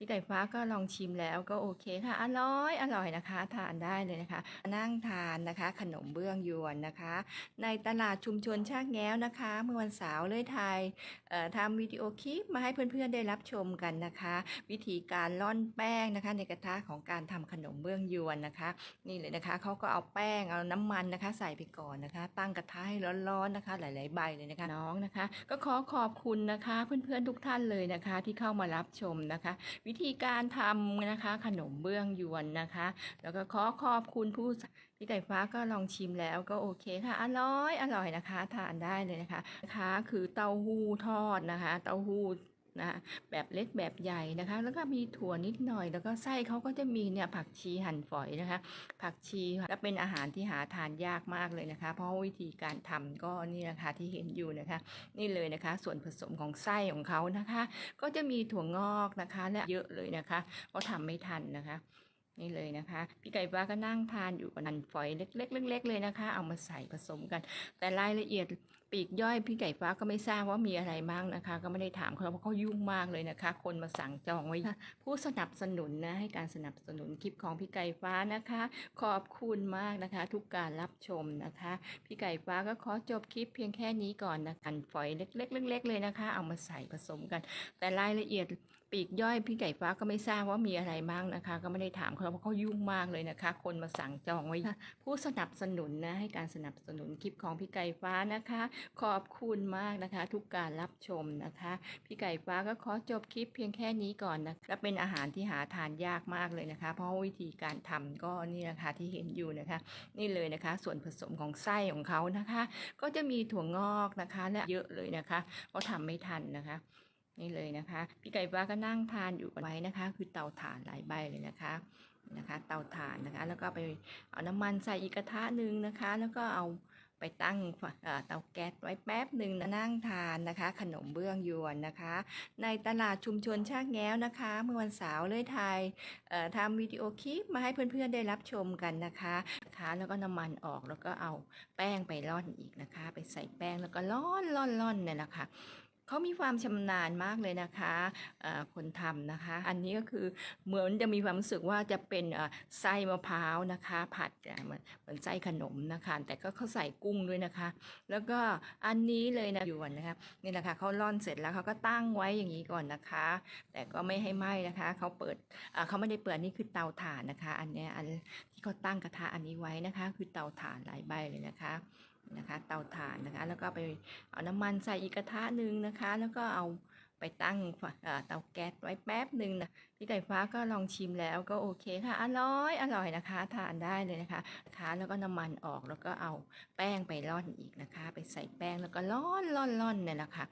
พี่ไก่ฟ้าก็ลองชิมแล้วก็โอเคค่ะ อร่อย อร่อยนะคะ ทานได้เลยนะคะ นั่งทานนะคะ ขนมเบื้องยวนนะคะ ในตลาดชุมชนชากแง้วนะคะ เมื่อวันเสาร์เลยไทยทำวิดีโอคลิปมาให้เพื่อนๆได้รับชมกันนะคะ วิธีการร่อนแป้งนะคะ ในกระทะของการทำขนมเบื้องยวนนะคะ นี่เลยนะคะเขาก็เอาแป้งเอาน้ำมันนะคะ ใส่ไปก่อนนะคะ ตั้งกระทะให้ร้อนๆนะคะ หลายๆใบเลยนะคะน้องนะคะ ก็ขอขอบคุณนะคะ เพื่อนๆทุกท่านเลยนะคะ ที่เข้ามารับชมนะคะวิธีการทำนะคะ ขนมเบื้องยวนนะคะ แล้วก็ขอขอบคุณผู้พี่ไก่ฟ้าก็ลองชิมแล้วก็โอเคค่ะ อร่อยอร่อยนะคะ ทานได้เลยนะคะนะคะ คือเต้าหู้ทอดนะคะ เต้าหู้ นะคะแบบเล็กแบบใหญ่นะคะ แล้วก็มีถั่วนิดหน่อย แล้วก็ไส้เขาก็จะมีเนี่ยผักชีหั่นฝอยนะคะ ผักชีและเป็นอาหารที่หาทานยากมากเลยนะคะ เพราะวิธีการทำก็นี่นะคะที่เห็นอยู่นะคะ นี่เลยนะคะ ส่วนผสมของไส้ของเขานะคะ ก็จะมีถั่วงอกนะคะ และเยอะเลยนะคะเพราะทำไม่ทันนะคะนี่เลยนะคะ พี่ไก่ฟ้าก็นั่งทานอยู่กับนันฝอยเล็กๆเล็กๆเลยนะคะ เอามาใส่ผสมกัน แต่รายละเอียดปีกย่อยพี่ไก่ฟ้าก็ไม่ทราบว่ามีอะไรบ้างนะคะ ก็ไม่ได้ถามเขาเพราะเขายุ่งมากเลยนะคะ คนมาสั่งจองไว้ ผู้สนับสนุนนะให้การสนับสนุนคลิปของพี่ไก่ฟ้านะคะ ขอบคุณมากนะคะ ทุกการรับชมนะคะ พี่ไก่ฟ้าก็ขอจบคลิปเพียงแค่นี้ก่อนนะกันฝอยเล็กๆเล็กๆเลยนะคะ เอามาใส่ผสมกัน แต่รายละเอียดปีกย่อยพี่ไก่ฟ้าก็ไม่ทราบว่ามีอะไรบ้างนะคะ ก็ไม่ได้ถามเขาเพราะเขายุ่งมากเลยนะคะ คนมาสั่งจองไว้ ผู้สนับสนุนนะให้การสนับสนุนคลิปของพี่ไก่ฟ้านะคะ ขอบคุณมากนะคะ ทุกการรับชมนะคะ พี่ไก่ฟ้าก็ขอจบคลิปเพียงแค่นี้ก่อนนะและเป็นอาหารที่หาทานยากมากเลยนะคะ เพราะวิธีการทำก็นี่นะคะที่เห็นอยู่นะคะ นี่เลยนะคะ ส่วนผสมของไส้ของเขานะคะ ก็จะมีถั่วงอกนะคะ และเยอะเลยนะคะเพราะทำไม่ทันนะคะ นี่เลยนะคะ พี่ไก่ฟ้าก็นั่งทานอยู่ไว้นะคะ คือเตาถ่านหลายใบเลยนะคะนะคะ เตาถ่านนะคะ แล้วก็ไปเอาน้ำมันใส่อีกกระทะหนึ่งนะคะ แล้วก็เอาไปตั้งเตาแก๊สไว้แป๊บหนึ่งนะนั่งทานนะคะ ขนมเบื้องยวนนะคะ ในตลาดชุมชนชากแง้วนะคะ เมื่อวันเสาร์เลยไทยทำวิดีโอคลิปมาให้เพื่อนๆได้รับชมกันนะคะนะคะแล้วก็น้ำมันออกแล้วก็เอาแป้งไปร่อนอีกนะคะ ไปใส่แป้งแล้วก็ร่อนร่อนร่อนเนี่ยนะคะ เขามีความชำนาญมากเลยนะคะคนทำนะคะ อันนี้ก็คือเหมือนจะมีความรู้สึกว่าจะเป็นไส้มะพร้าวนะคะ ผัดเอ่อเหมือนเหมือนไส้ขนมนะคะ แต่ก็เขาใส่กุ้งด้วยนะคะ แล้วก็อันนี้เลยนะยวนนะคะนี่แหละค่ะเขาร่อนเสร็จแล้วเขาก็ตั้งไว้อย่างนี้ก่อนนะคะ แต่ก็ไม่ให้ไหม้นะคะเขาเปิดเขาไม่ได้เปิดนี่คือเตาถ่านนะคะ อันนี้อันที่เขาตั้งกระทะอันนี้ไว้นะคะ คือเตาถ่านหลายใบเลยนะคะ นะคะเตาถ่านนะคะ แล้วก็ไปเอาน้ำมันใส่อีกกระทะหนึ่งนะคะ แล้วก็เอาไปตั้งเตาแก๊สไว้แป๊บหนึ่งนะพี่ไก่ฟ้าก็ลองชิมแล้วก็โอเคค่ะ อร่อยอร่อยนะคะ ทานได้เลยนะคะนะคะแล้วก็น้ำมันออกแล้วก็เอาแป้งไปร่อนอีกนะคะ ไปใส่แป้งแล้วก็ร่อนร่อนร่อนเนี่ยนะคะ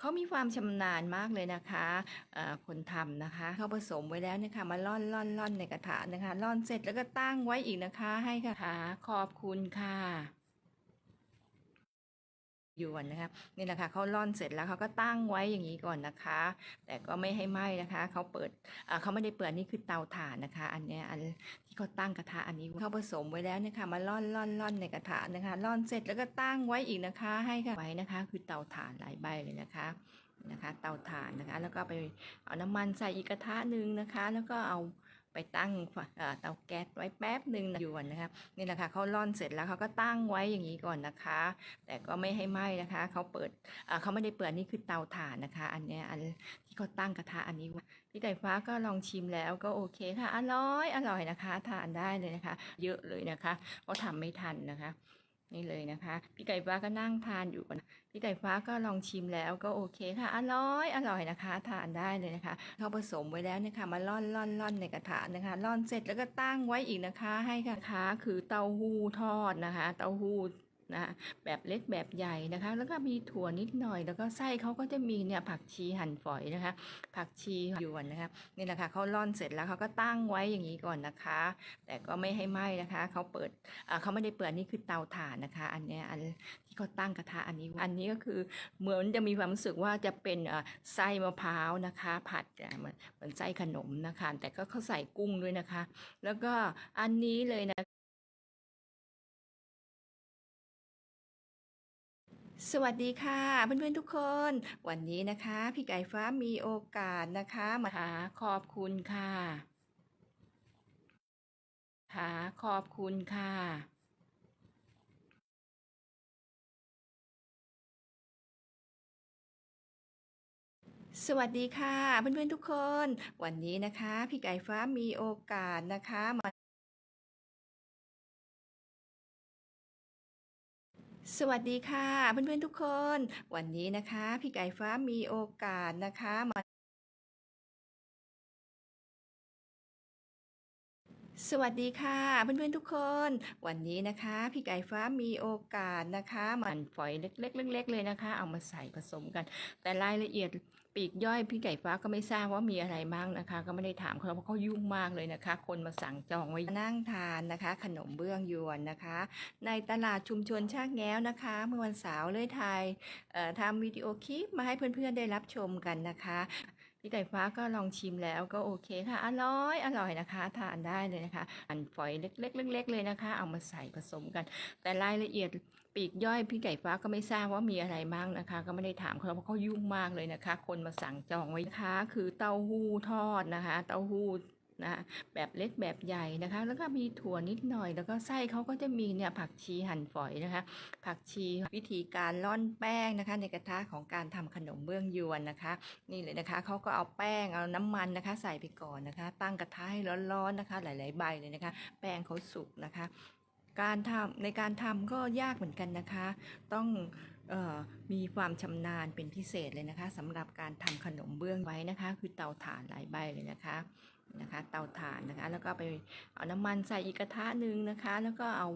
เขามีความชำนาญมากเลยนะคะคนทำนะคะ เขาผสมไว้แล้วนะคะ มาร่อนร่อนร่อนในกระทะนะคะร่อนเสร็จแล้วก็ตั้งไว้อีกนะคะ ให้ค่ะขอบคุณค่ะ ยวนนะคะนี่แหละค่ะเขาร่อนเสร็จแล้วเขาก็ตั้งไว้อย่างนี้ก่อนนะคะ แต่ก็ไม่ให้ไหม้นะคะเขาเปิดเขาไม่ได้เปิดนี่คือเตาถ่านนะคะ อันเนี้ยอันที่เขาตั้งกระทะอันนี้เขาผสมไว้แล้วนะคะมาร่อนร่อนร่อนในกระทะนะคะร่อนเสร็จแล้วก็ตั้งไว้อีกนะคะ ให้ค่ะไว้นะคะ คือเตาถ่านหลายใบเลยนะคะนะคะ เตาถ่านนะคะ แล้วก็ไปเอาน้ำมันใส่อีกกระทะหนึ่งนะคะ แล้วก็เอา ไปตั้งเตาแก๊สไว้แป๊บหนึ่งนะยวนนะคะนี่แหละค่ะเขาร่อนเสร็จแล้วเขาก็ตั้งไว้อย่างนี้ก่อนนะคะ แต่ก็ไม่ให้ไหม้นะคะเขาเปิดเขาไม่ได้เปิดนี่คือเตาถ่านนะคะ อันเนี้ยอันที่เขาตั้งกระทะอันนี้พี่ไก่ฟ้าก็ลองชิมแล้วก็โอเคค่ะอร่อยอร่อยนะคะ ทานได้เลยนะคะ เยอะเลยนะคะเพราะทำไม่ทันนะคะ นี่เลยนะคะ พี่ไก่ฟ้าก็นั่งทานอยู่พี่ไก่ฟ้าก็ลองชิมแล้วก็โอเคค่ะ อร่อยอร่อยนะคะ ทานได้เลยนะคะเขาผสมไว้แล้วนะคะมาล่อนล่อนล่อนในกระทะนะคะล่อนเสร็จแล้วก็ตั้งไว้อีกนะคะ ให้ค่ะคือเต้าหู้ทอดนะคะ เต้าหู้ นะคะแบบเล็กแบบใหญ่นะคะ แล้วก็มีถั่วนิดหน่อย แล้วก็ไส้เขาก็จะมีเนี่ยผักชีหั่นฝอยนะคะ ผักชีหยวนนะคะนี่แหละค่ะเขาร่อนเสร็จแล้วเขาก็ตั้งไว้อย่างนี้ก่อนนะคะ แต่ก็ไม่ให้ไหม้นะคะเขาเปิดเขาไม่ได้เปิดนี่คือเตาถ่านนะคะ อันนี้อันที่เขาตั้งกระทะอันนี้อันนี้ก็คือเหมือนจะมีความรู้สึกว่าจะเป็นไส้มะพร้าวนะคะ ผัดเหมือนเหมือนไส้ขนมนะคะ แต่ก็เขาใส่กุ้งด้วยนะคะ แล้วก็อันนี้เลยนะ สวัสดีค่ะเพื่อนๆทุกคน วันนี้นะคะ พี่ไก่ฟ้ามีโอกาสนะคะมาหาขอบคุณค่ะค่ะขอบคุณค่ะ สวัสดีค่ะเพื่อนๆทุกคน วันนี้นะคะ พี่ไก่ฟ้ามีโอกาสนะคะมา สวัสดีค่ะ เพื่อนๆทุกคน วันนี้นะคะ พี่ไก่ฟ้ามีโอกาสนะคะมาสวัสดีค่ะ เพื่อนๆทุกคน วันนี้นะคะ พี่ไก่ฟ้ามีโอกาสนะคะ มันฝอยเล็กๆเล็กๆเลยนะคะ เอามาใส่ผสมกัน แต่รายละเอียด ปีกย่อยพี่ไก่ฟ้าก็ไม่ทราบว่ามีอะไรบ้างนะคะ ก็ไม่ได้ถามเขาเพราะเขายุ่งมากเลยนะคะ คนมาสั่งจองไว้นั่งทานนะคะ ขนมเบื้องยวนนะคะ ในตลาดชุมชนชากแง้วนะคะ เมื่อวันเสาร์เลยไทยทำวิดีโอคลิปมาให้เพื่อนๆได้รับชมกันนะคะ พี่ไก่ฟ้าก็ลองชิมแล้วก็โอเคค่ะ อร่อยอร่อยนะคะ ทานได้เลยนะคะ อันฝอยเล็กๆเล็กๆเลยนะคะ เอามาใส่ผสมกัน แต่รายละเอียดปีกย่อยพี่ไก่ฟ้าก็ไม่ทราบว่ามีอะไรบ้างนะคะ ก็ไม่ได้ถามเขาเพราะเขายุ่งมากเลยนะคะ คนมาสั่งจองไว้นะคะคือเต้าหู้ทอดนะคะ เต้าหู้ นะคะแบบเล็กแบบใหญ่นะคะ แล้วก็มีถั่วนิดหน่อย แล้วก็ไส้เขาก็จะมีเนี่ยผักชีหั่นฝอยนะคะ ผักชีวิธีการร่อนแป้งนะคะ ในกระทะของการทำขนมเบื้องยวนนะคะ นี่เลยนะคะเขาก็เอาแป้งเอาน้ำมันนะคะ ใส่ไปก่อนนะคะ ตั้งกระทะให้ร้อนๆนะคะ หลาย ๆ ใบเลยนะคะ แป้งเขาสุกนะคะ การทำในการทำก็ยากเหมือนกันนะคะ ต้องออมีความชำนาญเป็นพิเศษเลยนะคะสำหรับการทำขนมเบื้องไว้นะคะ คือเตาถ่านหลายใบเลยนะคะ นะคะเตาถ่านนะคะ แล้วก็ไปเอาน้ำมันใส่อีกกระทะหนึ่งนะคะ แล้วก็เอา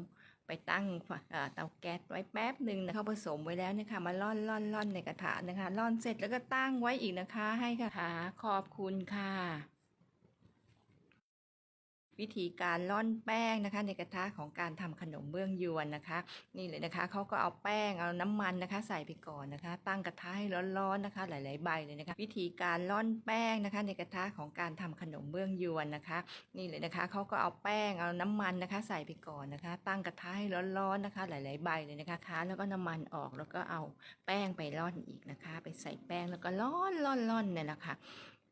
ไปตั้งฝาเอ่อเตาแก๊สไว้แป๊บหนึ่งนะคะผสมไว้แล้วนะคะมาล่อนล่อนล่อนในกระทะนะคะล่อนเสร็จแล้วก็ตั้งไว้อีกนะคะ ให้ค่ะขอบคุณค่ะ วิธีการร่อนแป้งนะคะ ในกระทะของการทำขนมเบื้องยวนนะคะ นี่เลยนะคะเขาก็เอาแป้งเอาน้ำมันนะคะ ใส่ไปก่อนนะคะ ตั้งกระทะให้ร้อนๆนะคะ หลาย ๆ ใบเลยนะคะ วิธีการร่อนแป้งนะคะ ในกระทะของการทำขนมเบื้องยวนนะคะ นี่เลยนะคะเขาก็เอาแป้งเอาน้ำมันนะคะ ใส่ไปก่อนนะคะ ตั้งกระทะให้ร้อนๆนะคะ หลาย ๆ ใบเลยนะคะแล้วก็น้ำมันออกแล้วก็เอาแป้งไปร่อนอีกนะคะ ไปใส่แป้งแล้วก็ร่อนร่อนร่อนเนี่ยแหละคะ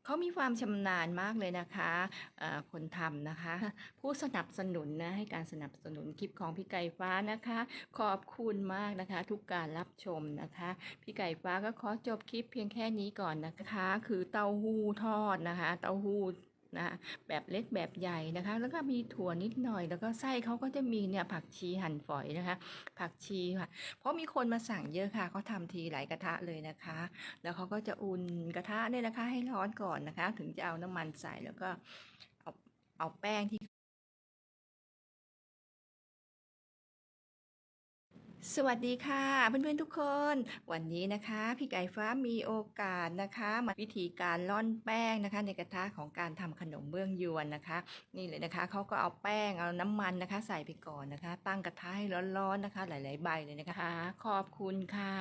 เขามีความชำนาญมากเลยนะคะเอ่อคนทำนะคะ ผู้สนับสนุนนะให้การสนับสนุนคลิปของพี่ไก่ฟ้านะคะ ขอบคุณมากนะคะ ทุกการรับชมนะคะ พี่ไก่ฟ้าก็ขอจบคลิปเพียงแค่นี้ก่อนนะคะ คือเต้าหู้ทอดนะคะ เต้าหู้ นะแบบเล็กแบบใหญ่นะคะ แล้วก็มีถั่วนิดหน่อย แล้วก็ไส้เขาก็จะมีเนี่ยผักชีหั่นฝอยนะคะ ผักชีค่ะ เพราะมีคนมาสั่งเยอะค่ะเขาทำทีหลายกระทะเลยนะคะ แล้วเขาก็จะอุ่นกระทะเนี่ยนะคะ ให้ร้อนก่อนนะคะ ถึงจะเอาน้ำมันใส่แล้วก็เอาเอาแป้งที่ สวัสดีค่ะเพื่อนๆทุกคน วันนี้นะคะพี่ไก่ฟ้ามีโอกาสนะคะมาวิธีการร่อนแป้งนะคะ ในกระทะของการทำขนมเบื้องยวนนะคะ นี่เลยนะคะเขาก็เอาแป้งเอาน้ำมันนะคะ ใส่ไปก่อนนะคะ ตั้งกระทะให้ร้อนๆนะคะ หลาย ๆ ใบเลยนะคะ ขอบคุณค่ะ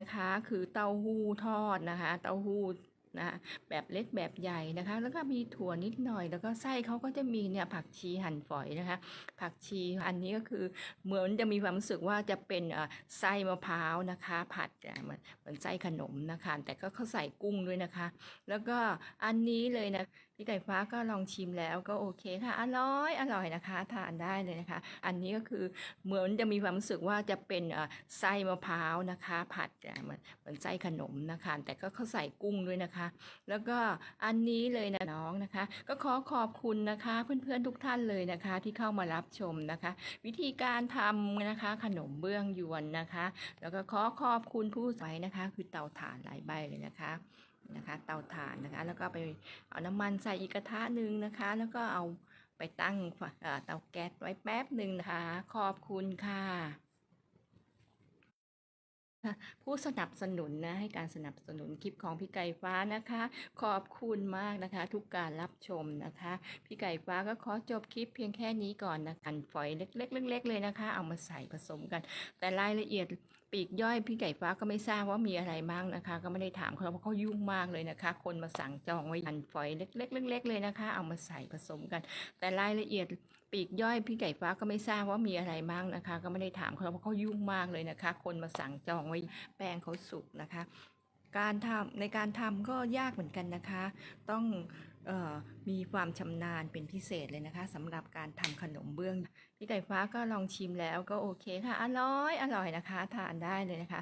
นะคะคือเต้าหู้ทอดนะคะ เต้าหู้ นะคะแบบเล็กแบบใหญ่นะคะ แล้วก็มีถั่วนิดหน่อย แล้วก็ไส้เขาก็จะมีเนี่ยผักชีหั่นฝอยนะคะ ผักชีอันนี้ก็คือเหมือนจะมีความรู้สึกว่าจะเป็นเออไส้มะพร้าวนะคะ ผัดอะเหมือนเหมือนไส้ขนมนะคะ แต่ก็เขาใส่กุ้งด้วยนะคะ แล้วก็อันนี้เลยนะพี่ไก่ฟ้าก็ลองชิมแล้วก็โอเคค่ะอร่อยอร่อยนะคะ ทานได้เลยนะคะ อันนี้ก็คือเหมือนจะมีความรู้สึกว่าจะเป็นเออไส้มะพร้าวนะคะ ผัดอะเหมือนเหมือนไส้ขนมนะคะ แต่ก็เขาใส่กุ้งด้วยนะคะแล้วก็อันนี้เลยนะน้องนะคะ ก็ขอขอบคุณนะคะเพื่อนๆทุกท่านเลยนะคะ ที่เข้ามารับชมนะคะ วิธีการทำนะคะ ขนมเบื้องยวนนะคะ แล้วก็ขอขอบคุณผู้ใช้นะคะ คือเตาถ่านหลายใบเลยนะคะนะคะ เตาถ่านนะคะ แล้วก็ไปเอาน้ำมันใส่อีกกระทะหนึ่งนะคะ แล้วก็เอาไปตั้งเตาแก๊สไว้แป๊บหนึ่งนะคะ ขอบคุณค่ะ ผู้สนับสนุนนะให้การสนับสนุนคลิปของพี่ไก่ฟ้านะคะ ขอบคุณมากนะคะ ทุกการรับชมนะคะ พี่ไก่ฟ้าก็ขอจบคลิปเพียงแค่นี้ก่อนนะกันฝอยเล็กๆเล็กๆเลยนะคะ เอามาใส่ผสมกัน แต่รายละเอียดปีกย่อยพี่ไก่ฟ้าก็ไม่ทราบว่ามีอะไรบ้างนะคะ ก็ไม่ได้ถามเขาเพราะเขายุ่งมากเลยนะคะ คนมาสั่งจองไว้หั่นฝอยเล็กๆเล็กๆเลยนะคะ เอามาใส่ผสมกัน แต่รายละเอียดปีกย่อยพี่ไก่ฟ้าก็ไม่ทราบว่ามีอะไรบ้างนะคะ ก็ไม่ได้ถามเขาเพราะเขายุ่งมากเลยนะคะ คนมาสั่งจองไว้แป้งเขาสุกนะคะ การทำในการทำก็ยากเหมือนกันนะคะ ต้อง มีความชำนาญเป็นพิเศษเลยนะคะสำหรับการทำขนมเบื้อง พี่ไก่ฟ้าก็ลองชิมแล้วก็โอเคค่ะ อร่อย อร่อยนะคะ ทานได้เลยนะคะ